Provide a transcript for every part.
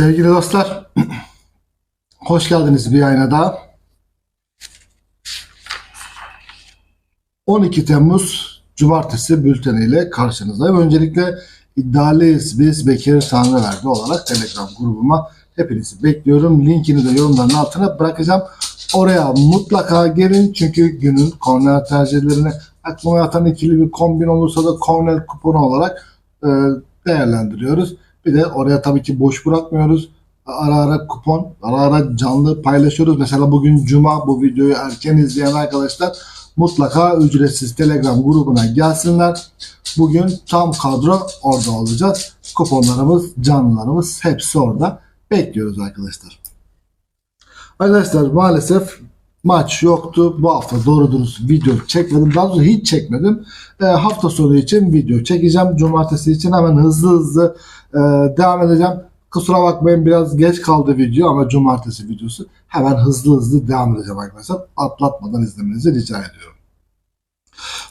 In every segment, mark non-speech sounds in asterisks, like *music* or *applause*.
Sevgili dostlar, *clears throat* hoş geldiniz bir ayna daha. 12 Temmuz Cumartesi bülteniyle karşınızdayım. Öncelikle iddialıyız biz Bekir Tanrıverdi olarak Telegram grubuma hepinizi bekliyorum. Linkini de yorumların altına bırakacağım. Oraya mutlaka gelin çünkü günün korner tercihlerini aklıma yatan ikili bir kombin olursa da korner kuponu olarak e, değerlendiriyoruz. Bir de oraya tabii ki boş bırakmıyoruz. Ara ara kupon, ara ara canlı paylaşıyoruz. Mesela bugün Cuma bu videoyu erken izleyen arkadaşlar mutlaka ücretsiz Telegram grubuna gelsinler. Bugün tam kadro orada olacağız. Kuponlarımız, canlılarımız hepsi orada. Bekliyoruz arkadaşlar. Arkadaşlar maalesef maç yoktu. Bu hafta doğru dürüst video çekmedim. Daha doğrusu hiç çekmedim. E, hafta sonu için video çekeceğim. Cumartesi için hemen hızlı hızlı e, devam edeceğim. Kusura bakmayın biraz geç kaldı video ama cumartesi videosu. Hemen hızlı hızlı devam edeceğim arkadaşlar. Atlatmadan izlemenizi rica ediyorum.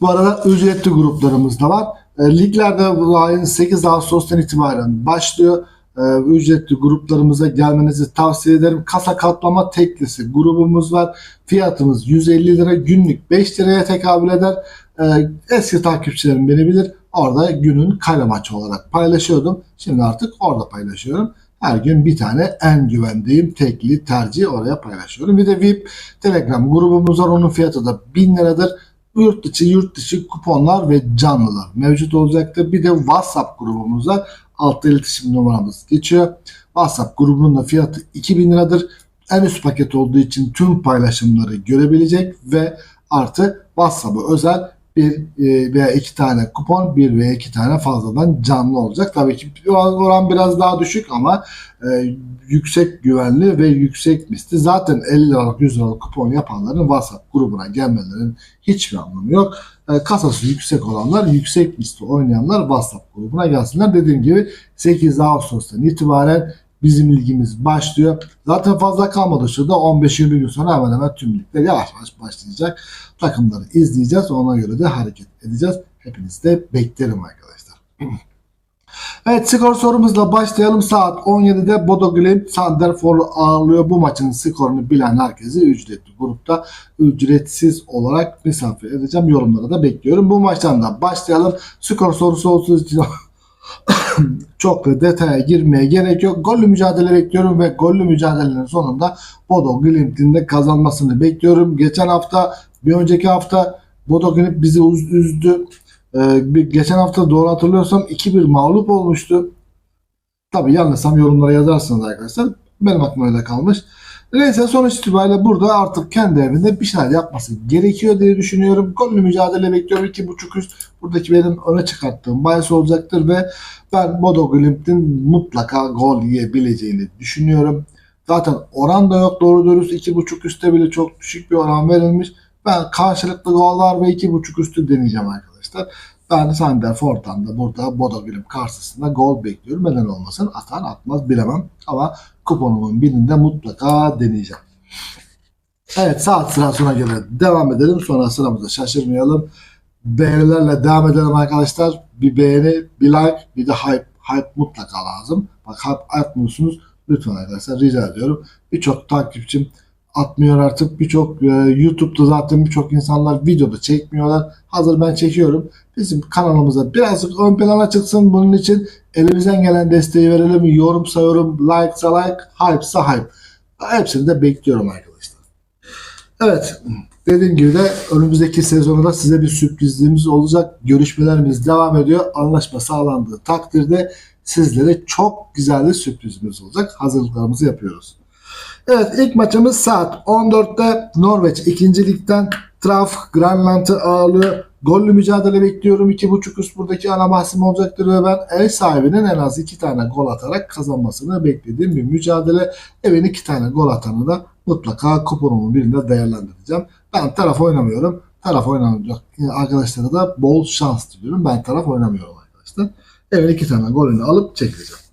Bu arada ücretli gruplarımız da var. E, liglerde bu ayın 8 Ağustos'tan itibaren başlıyor. E, ücretli gruplarımıza gelmenizi tavsiye ederim. Kasa katlama teklisi grubumuz var. Fiyatımız 150 lira günlük 5 liraya tekabül eder. E, eski takipçilerim beni bilir. Orada günün kale maçı olarak paylaşıyordum. Şimdi artık orada paylaşıyorum. Her gün bir tane en güvendiğim tekli tercih oraya paylaşıyorum. Bir de VIP Telegram grubumuz var. Onun fiyatı da 1000 liradır. Yurt içi, yurt dışı kuponlar ve canlılar mevcut olacaktır. Bir de WhatsApp grubumuz var. Altta iletişim numaramız geçiyor. WhatsApp grubunun da fiyatı 2000 liradır. En üst paket olduğu için tüm paylaşımları görebilecek ve artı WhatsApp'a özel bir e, veya iki tane kupon, bir veya iki tane fazladan canlı olacak. Tabii ki oran biraz daha düşük ama e, yüksek güvenli ve yüksek misli. Zaten 50 liralık 100 liralık kupon yapanların WhatsApp grubuna gelmelerinin hiçbir anlamı yok. E, kasası yüksek olanlar, yüksek misli oynayanlar WhatsApp grubuna gelsinler. Dediğim gibi 8 Ağustos'tan itibaren bizim ilgimiz başlıyor. Zaten fazla kalmadı şurada 15-20 gün sonra hemen hemen tüm ligler yavaş yavaş başlayacak. Takımları izleyeceğiz. Ona göre de hareket edeceğiz. Hepinizi de beklerim arkadaşlar. *clears throat* Evet skor sorumuzla başlayalım. Saat 17'de Bodo Glimt Sanderfor'u ağırlıyor. Bu maçın skorunu bilen herkesi ücretli grupta ücretsiz olarak misafir edeceğim. Yorumlara da bekliyorum. Bu maçtan da başlayalım. Skor sorusu olsun için *coughs* çok da detaya girmeye gerek yok. Gollü mücadele bekliyorum ve gollü mücadelenin sonunda Bodo Glimt'in de kazanmasını bekliyorum. Geçen hafta bir önceki hafta Bodo Glimt bizi üz- üzdü. Ee, geçen hafta doğru hatırlıyorsam 2-1 mağlup olmuştu. Tabi yanlışsam yorumlara yazarsınız arkadaşlar. Benim aklıma öyle kalmış. Neyse sonuç itibariyle burada artık kendi evinde bir şeyler yapması gerekiyor diye düşünüyorum. Gollü mücadele bekliyorum. 2.5 üst buradaki benim öne çıkarttığım bahis olacaktır ve ben Bodo Glimt'in mutlaka gol yiyebileceğini düşünüyorum. Zaten oran da yok doğru dürüst 2.5 üstte bile çok düşük bir oran verilmiş. Ben karşılıklı gollar ve 2.5 üstü deneyeceğim arkadaşlar. Ben Sander Fortan da burada Bodo Glimt karşısında gol bekliyorum. Neden olmasın? Atar atmaz bilemem. Ama kuponumun birinde mutlaka deneyeceğim. Evet saat sırasına göre devam edelim. Sonra sıramızda şaşırmayalım. Beğenilerle devam edelim arkadaşlar. Bir beğeni, bir like, bir de hype. Hype mutlaka lazım. Bak hype atmıyorsunuz. Lütfen arkadaşlar rica ediyorum. Birçok takipçim atmıyor artık. Birçok e, YouTube'da zaten birçok insanlar videoda çekmiyorlar. Hazır ben çekiyorum. Bizim kanalımıza birazcık ön plana çıksın. Bunun için elimizden gelen desteği verelim. Yorum, like'sa like, hype'sa hype. Hepsini de bekliyorum arkadaşlar. Evet. Dediğim gibi de önümüzdeki sezonda size bir sürprizliğimiz olacak. Görüşmelerimiz devam ediyor. Anlaşma sağlandığı takdirde sizlere çok güzel bir sürprizimiz olacak. Hazırlıklarımızı yapıyoruz. Evet ilk maçımız saat 14'te Norveç 2. Lig'den Traf Grönland'ı ağırlıyor. Gollü mücadele bekliyorum. 2.5 üst buradaki ana bahsim olacaktır ve ben ev sahibinin en az 2 tane gol atarak kazanmasını beklediğim bir mücadele. Evin 2 tane gol atanı da mutlaka kuponumun birinde değerlendireceğim. Ben taraf oynamıyorum. Taraf oynamayacak arkadaşlara da bol şans diliyorum. Ben taraf oynamıyorum arkadaşlar. Evin 2 tane golünü alıp çekileceğim.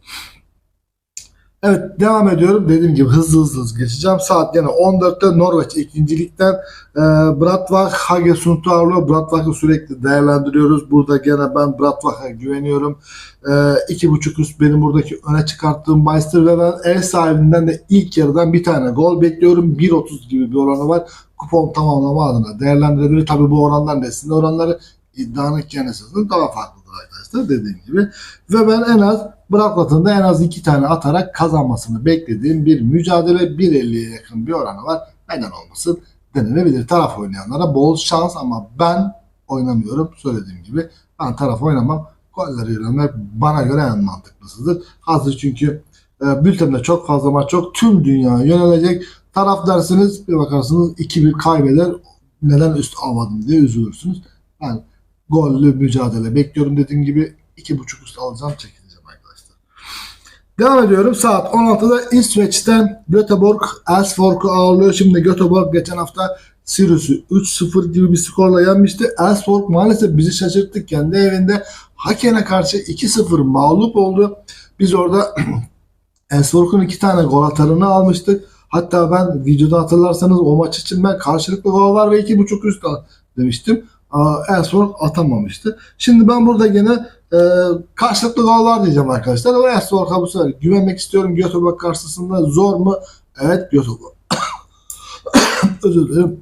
Evet devam ediyorum. Dediğim gibi hızlı hızlı hızlı geçeceğim. Saat yine 14'te Norveç ikincilikten e, Bratvak Hagesund'u ağırlıyor. Brattvak'ı sürekli değerlendiriyoruz. Burada gene ben Brattvak'a güveniyorum. E, iki buçuk üst benim buradaki öne çıkarttığım bahistir ve ben ev sahibinden de ilk yarıdan bir tane gol bekliyorum. 1.30 gibi bir oranı var. Kupon tamamlama adına değerlendirebilir. Tabii bu oranlar nesinde oranları iddianın kendisinin daha farklıdır arkadaşlar dediğim gibi. Ve ben en az Bratvat'ın da en az iki tane atarak kazanmasını beklediğim bir mücadele 1.50'ye yakın bir oranı var. Neden olmasın denenebilir. Taraf oynayanlara bol şans ama ben oynamıyorum. Söylediğim gibi ben taraf oynamam. Golleri yönelmek bana göre en mantıklısıdır. Hazır çünkü e, bültende çok fazla maç yok. Tüm dünya yönelecek. Taraf dersiniz bir bakarsınız 2-1 kaybeder. Neden üst almadım diye üzülürsünüz. Ben gollü mücadele bekliyorum dediğim gibi 2.5 üst alacağım çekileceğim arkadaşlar. Devam ediyorum. Saat 16'da İsveç'ten Göteborg Elfsborg'u ağırlıyor. Şimdi Göteborg geçen hafta Sirius'u 3-0 gibi bir skorla yenmişti. Elfsborg maalesef bizi şaşırttı. Kendi evinde Haken'e karşı 2-0 mağlup oldu. Biz orada *clears throat* Elfsborg'un iki tane gol atarını almıştık. Hatta ben videoda hatırlarsanız o maç için ben karşılıklı gol var ve 2.5 üst al demiştim. Elfsborg atamamıştı. Şimdi ben burada gene e, karşılıklı gol var diyeceğim arkadaşlar. Ama Elfsborg'a bu sefer güvenmek istiyorum. Göteborg karşısında zor mu? Evet Göteborg. *coughs* Özür dilerim.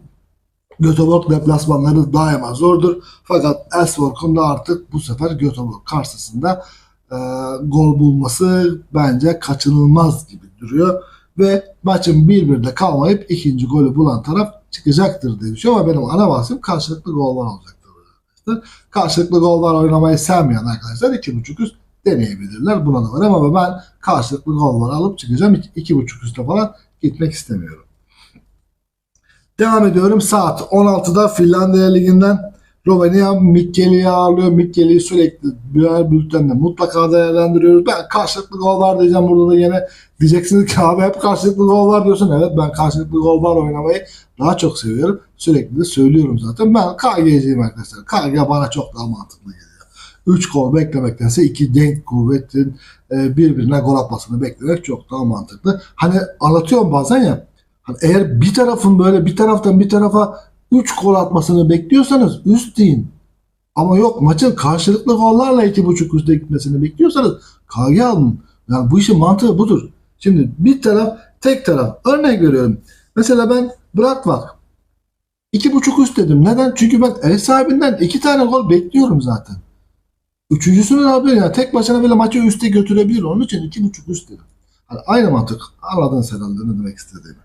Göteborg deplasmanları daima zordur. Fakat Elfsborg'un da artık bu sefer Göteborg karşısında e, gol bulması bence kaçınılmaz gibi duruyor. Ve maçın 1-1'de kalmayıp ikinci golü bulan taraf çıkacaktır diye düşünüyorum. Ama benim ana bahsim karşılıklı gol var olacaktır. Karşılıklı gol oynamayı sevmeyen arkadaşlar 2.5 üst deneyebilirler. Buna da var ama ben karşılıklı gol alıp çıkacağım. 2.5 üstte falan gitmek istemiyorum. Devam ediyorum. Saat 16'da Finlandiya Ligi'nden Romanya Mikkeli'yi ağırlıyor. Mikkeli'yi sürekli birer bültende mutlaka değerlendiriyoruz. Ben karşılıklı gol var diyeceğim burada da yine. Diyeceksiniz ki abi hep karşılıklı gol var diyorsun. Evet ben karşılıklı gol var oynamayı daha çok seviyorum. Sürekli de söylüyorum zaten. Ben KG'ciyim arkadaşlar. KG bana çok daha mantıklı geliyor. 3 gol beklemektense 2 denk kuvvetin e, birbirine gol atmasını beklemek çok daha mantıklı. Hani anlatıyorum bazen ya hani eğer bir tarafın böyle bir taraftan bir tarafa 3 gol atmasını bekliyorsanız üst deyin. Ama yok maçın karşılıklı gollarla 2.5 üstte gitmesini bekliyorsanız KG alın. Yani bu işin mantığı budur. Şimdi bir taraf tek taraf. Örnek veriyorum. Mesela ben Brattvak 2.5 üst dedim. Neden? Çünkü ben ev sahibinden 2 tane gol bekliyorum zaten. Üçüncüsünü ne yapıyor ya? Tek başına böyle maçı üste götürebilir. Onun için 2.5 üst dedim. Yani aynı mantık. Anladın sen herhalde ne demek istediğimi.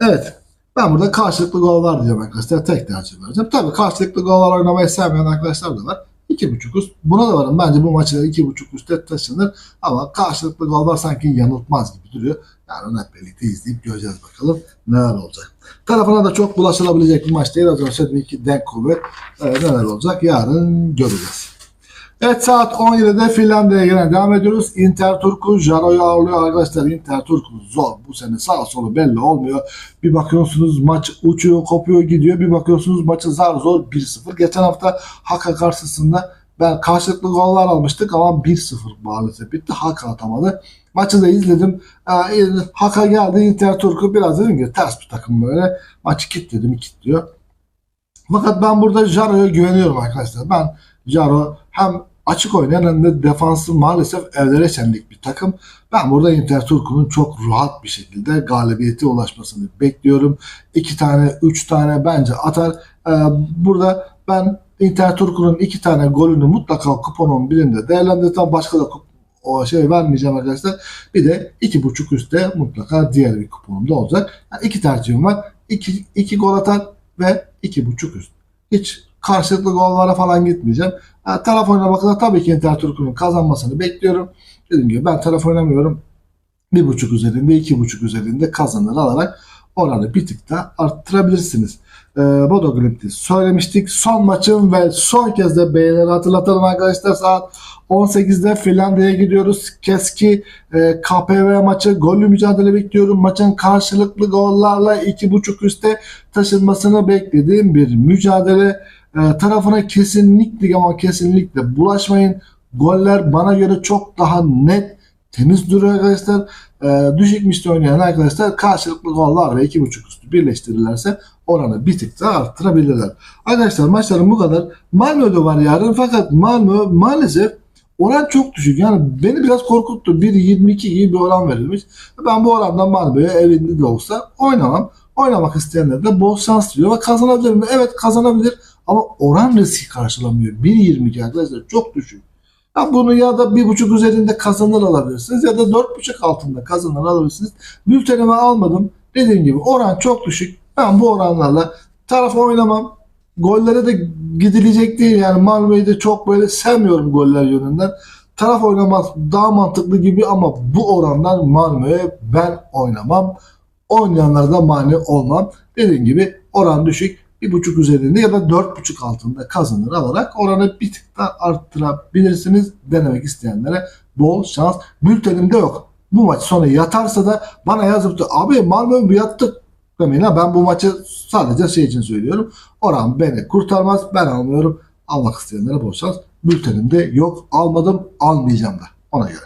Evet. Ben burada karşılıklı gol var diyeceğim arkadaşlar. Tek tercih vereceğim. Tabii karşılıklı gol var oynamayı sevmeyen arkadaşlar da var. 2.5 üst. Buna da varım. Bence bu maçı 2.5 üstte taşınır. Ama karşılıklı gol var sanki yanıltmaz gibi duruyor. Yani hep birlikte izleyip göreceğiz bakalım neler olacak. Tarafına da çok bulaşılabilecek bir maç değil. Az önce söylediğim iki denk kuvvet. Ee, neler olacak yarın göreceğiz. Evet saat 17'de Finlandiya'ya gene devam ediyoruz. Inter Turku Jaro'yu ağırlıyor arkadaşlar. Inter Turku zor. Bu sene sağ solu belli olmuyor. Bir bakıyorsunuz maç uçuyor, kopuyor, gidiyor. Bir bakıyorsunuz maçı zar zor 1-0. Geçen hafta Haka karşısında ben karşılıklı gollar almıştık ama 1-0 maalesef bitti. Haka atamadı. Maçı da izledim. Haka geldi Inter Turku biraz dedim ki ters bir takım böyle. Maçı kilitledim, kilitliyor. Fakat ben burada Jaro'ya güveniyorum arkadaşlar. Ben Jaro hem açık oynayan hem de defansı maalesef evlere çendik bir takım. Ben burada Inter Turku'nun çok rahat bir şekilde galibiyete ulaşmasını bekliyorum. İki tane, üç tane bence atar. Ee, burada ben Inter Turku'nun iki tane golünü mutlaka kuponun birinde değerlendireceğim. Başka da o şey vermeyeceğim arkadaşlar. Bir de iki buçuk üstte mutlaka diğer bir kuponumda olacak. Yani iki tercihim var. İki, iki gol atar ve iki buçuk üst. Hiç karşılıklı gollara falan gitmeyeceğim. Yani taraf oynamakta tabii ki Inter Turku'nun kazanmasını bekliyorum. Dediğim gibi ben taraf oynamıyorum. Bir buçuk üzerinde, iki buçuk üzerinde kazanır alarak oranı bir tık da arttırabilirsiniz. Ee, Bodo Glimt'i söylemiştik. Son maçım ve son kez de beğenileri hatırlatalım arkadaşlar. Saat 18'de Finlandiya'ya gidiyoruz. Keski e, KPV maçı gollü mücadele bekliyorum. Maçın karşılıklı gollarla 2.5 üste taşınmasını beklediğim bir mücadele e, tarafına kesinlikle ama kesinlikle bulaşmayın. Goller bana göre çok daha net temiz duruyor arkadaşlar. Ee, düşük misli oynayan arkadaşlar karşılıklı goller ve 2.5 üstü birleştirirlerse oranı bir tık daha arttırabilirler. Arkadaşlar maçlarım bu kadar. Malmö'de var yarın fakat Malmö maalesef oran çok düşük. Yani beni biraz korkuttu. 1.22 gibi bir oran verilmiş. Ben bu orandan Malmö'ye evinde de olsa oynamam. Oynamak isteyenler de bol şans diliyor. Ve kazanabilir mi? Evet kazanabilir. Ama oran riski karşılamıyor. 1.22 arkadaşlar çok düşük. Ya bunu ya da bir buçuk üzerinde kazanır alabilirsiniz ya da dört buçuk altında kazanır alabilirsiniz. Bültenimi almadım. Dediğim gibi oran çok düşük. Ben bu oranlarla taraf oynamam. Gollere de gidilecek değil. Yani Malmö'yü de çok böyle sevmiyorum goller yönünden. Taraf oynamak daha mantıklı gibi ama bu orandan Malmö'ye ben oynamam. Oynayanlara da mani olmam. Dediğim gibi oran düşük. Bir buçuk üzerinde ya da dört buçuk altında kazanır alarak oranı bir tık da arttırabilirsiniz. Denemek isteyenlere bol şans. Bültenimde yok. Bu maç sonra yatarsa da bana yazıp da abi Malmö mü yattık demeyin. Ben bu maçı sadece şey için söylüyorum. Oran beni kurtarmaz. Ben almıyorum. Almak isteyenlere bol şans. Bültenimde yok. Almadım. Almayacağım da. Ona göre.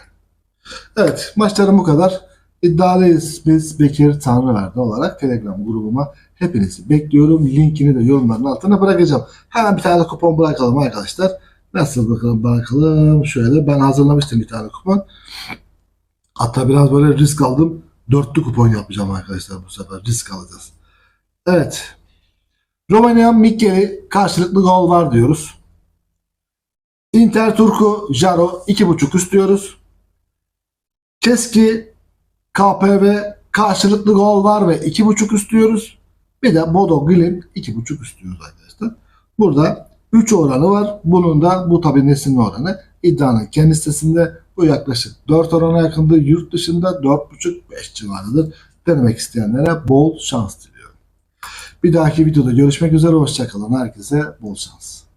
Evet. Maçlarım bu kadar. İddialıyız biz Bekir Tanrıverdi olarak Telegram grubuma hepinizi bekliyorum. Linkini de yorumların altına bırakacağım. Hemen bir tane kupon bırakalım arkadaşlar. Nasıl bakalım bırakalım. Şöyle ben hazırlamıştım bir tane kupon. Hatta biraz böyle risk aldım. Dörtlü kupon yapacağım arkadaşlar bu sefer. Risk alacağız. Evet. Romanya Mikkeli karşılıklı gol var diyoruz. Inter Turku Jaro 2.5 istiyoruz. Keski KPV karşılıklı gol var ve 2.5 istiyoruz. Bir de Bodo Glim 2.5 istiyoruz arkadaşlar. Burada 3 oranı var. Bunun da bu tabi nesin oranı. İddianın kendi sitesinde bu yaklaşık 4 orana yakındır. Yurt dışında 4.5-5 civarıdır. Denemek isteyenlere bol şans diliyorum. Bir dahaki videoda görüşmek üzere. Hoşçakalın. Herkese bol şans.